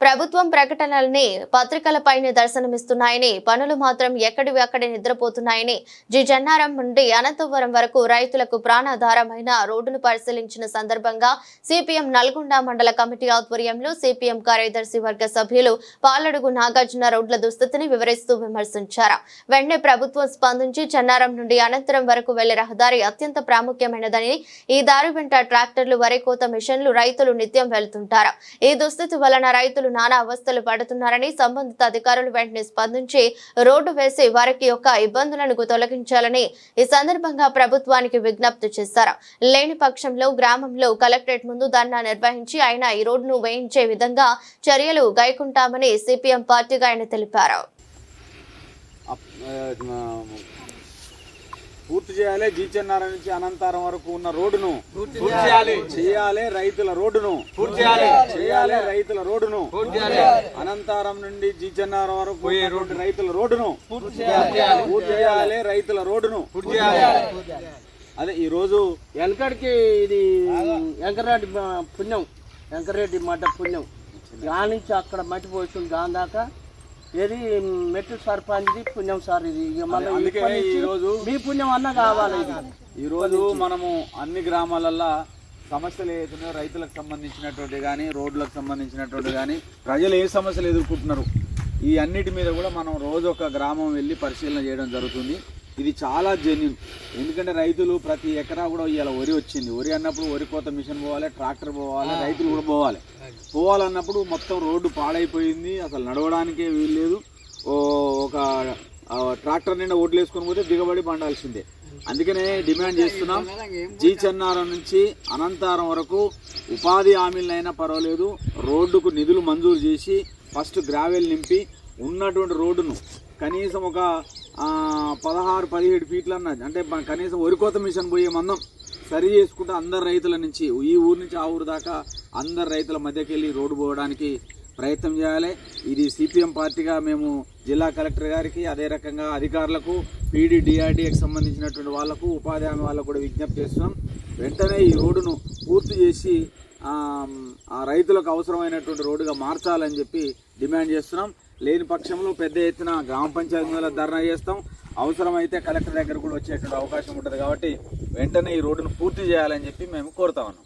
ప్రభుత్వం ప్రకటనల్ని పత్రికలపైనే దర్శనమిస్తున్నాయని పనులు మాత్రం ఎక్కడి అక్కడే నిద్రపోతున్నాయని జి. జన్నారం నుండి అనంతపురం వరకు రైతులకు ప్రాణాధారమైన రోడ్డును పరిశీలించిన సందర్భంగా సిపిఎం నల్గొండ మండల కమిటీ ఆధ్వర్యంలో సిపిఎం కార్యదర్శి వర్గ సభ్యులు పాలడుగు నాగార్జున రోడ్ల దుస్థితిని వివరిస్తూ విమర్శించారు. వెంటనే ప్రభుత్వం స్పందించి చెన్నారం నుండి అనంతరం వరకు వెళ్ళే రహదారి అత్యంత ప్రాముఖ్యమైనదని ఈ దారి వెంట ట్రాక్టర్లు వరి కోత మిషన్లు రైతులు నిత్యం వెళ్తుంటారు. ఈ దుస్థితి వలన రైతులు నానా అవస్థలు పడుతున్నారని సంబంధిత అధికారులు వెంటనే స్పందించి రోడ్డు వేసి వారికి యొక్క ఇబ్బందులను తొలగించాలని ఈ సందర్భంగా ప్రభుత్వానికి విజ్ఞప్తి చేశారు. లేని పక్షంలో గ్రామంలో కలెక్టరేట్ ముందు ధర్నా నిర్వహించి ఆయన ఈ రోడ్డును వేయించే విధంగా చర్యలు గైకుంటామని సిపిఎం పార్టీగా ఆయన తెలిపారు. పూర్తి చేయాలి. జీచన్నారం నుంచి అనంతారం వరకు ఉన్న రోడ్డును పూర్తి చేయాలి. చేయాలి. రైతుల రోడ్డును పూర్తి చేయాలి. చేయాలి రైతుల రోడ్డును పూర్తి చేయాలి. అనంతారం నుండి జీచన్నారం వరకు పోయే రోడ్డు రైతుల రోడ్డును పూర్తి చేయాలి. పూర్తి చేయాలి రైతుల రోడ్డును పూర్తి చేయాలి. అదే ఈ రోజు వెనకడికి ఇది వెంకరెడ్డి మ- పుణ్యం. వెంకరెడ్డి మఠ పుణ్యం. ఆ నుంచి అక్కడ మట్టి పోస్తుంది దాని దాకా ఏది? మెట్టు సర్పంచ్ది పుణ్యం సార్ ఇది. ఇక మళ్ళీ అందుకే ఇప్పటి నుంచి ఈ రోజు మీ పుణ్యం అన్న కావాలి ఇది. ఈ రోజు మనము అన్ని గ్రామాలల్లో సమస్యలు ఏదైతున్నాయో రైతులకు సంబంధించినటువంటి కానీ రోడ్లకు సంబంధించినటువంటి కానీ ప్రజలు ఏ సమస్యలు ఎదుర్కొంటున్నారు? ఈ అన్నిటి మీద కూడా మనం రోజు ఒక గ్రామం వెళ్ళి పరిశీలన చేయడం జరుగుతుంది. ఇది చాలా జెన్యున్ ఎందుకంటే రైతులు ప్రతి ఎకరా కూడా ఇవాళ వరి వచ్చింది. వరి అన్నప్పుడు వరి కోత మిషన్ పోవాలి ట్రాక్టర్ పోవాలి రైతులు కూడా పోవాలి. పోవాలన్నప్పుడు మొత్తం రోడ్డు పాడైపోయింది. అసలు నడవడానికే వీల్లేదు. ఓ ఒక ట్రాక్టర్ నిండా ఓట్లు వేసుకొని పోతే దిగబడి పండాల్సిందే. అందుకనే డిమాండ్ చేస్తున్నాం. జీ చెన్నారం నుంచి అనంతారం వరకు ఉపాధి హామీలైనా పర్వాలేదు. రోడ్డుకు నిధులు మంజూరు చేసి ఫస్ట్ గ్రావెల్ నింపి ఉన్నటువంటి రోడ్డును కనీసం ఒక పదహారు పదిహేడు ఫీట్లు అన్నది అంటే మన కనీసం వరికోత మిషన్ పోయే మందం సరి చేసుకుంటే అందరు రైతుల నుంచి ఈ ఊరు నుంచి ఆ ఊరు దాకా అందరు రైతుల మధ్యకి వెళ్ళి రోడ్డు పోవడానికి ప్రయత్నం చేయాలి. ఇది సిపిఎం పార్టీగా మేము జిల్లా కలెక్టర్ గారికి అదే రకంగా అధికారులకు పీడీ సంబంధించినటువంటి వాళ్ళకు ఉపాధి హామీ వాళ్ళకు కూడా విజ్ఞప్తి చేస్తున్నాం. వెంటనే ఈ రోడ్డును పూర్తి చేసి ఆ రైతులకు అవసరమైనటువంటి రోడ్డుగా మార్చాలని చెప్పి డిమాండ్ చేస్తున్నాం. లేని పక్షంలో పెద్ద ఎత్తున గ్రామ పంచాయతీ మీద ధర్నా చేస్తాం. అవసరమైతే కలెక్టర్ దగ్గర కూడా వచ్చేటువంటి అవకాశం ఉంటుంది కాబట్టి వెంటనే ఈ రోడ్డును పూర్తి చేయాలని చెప్పి మేము కోరుతా ఉన్నాం.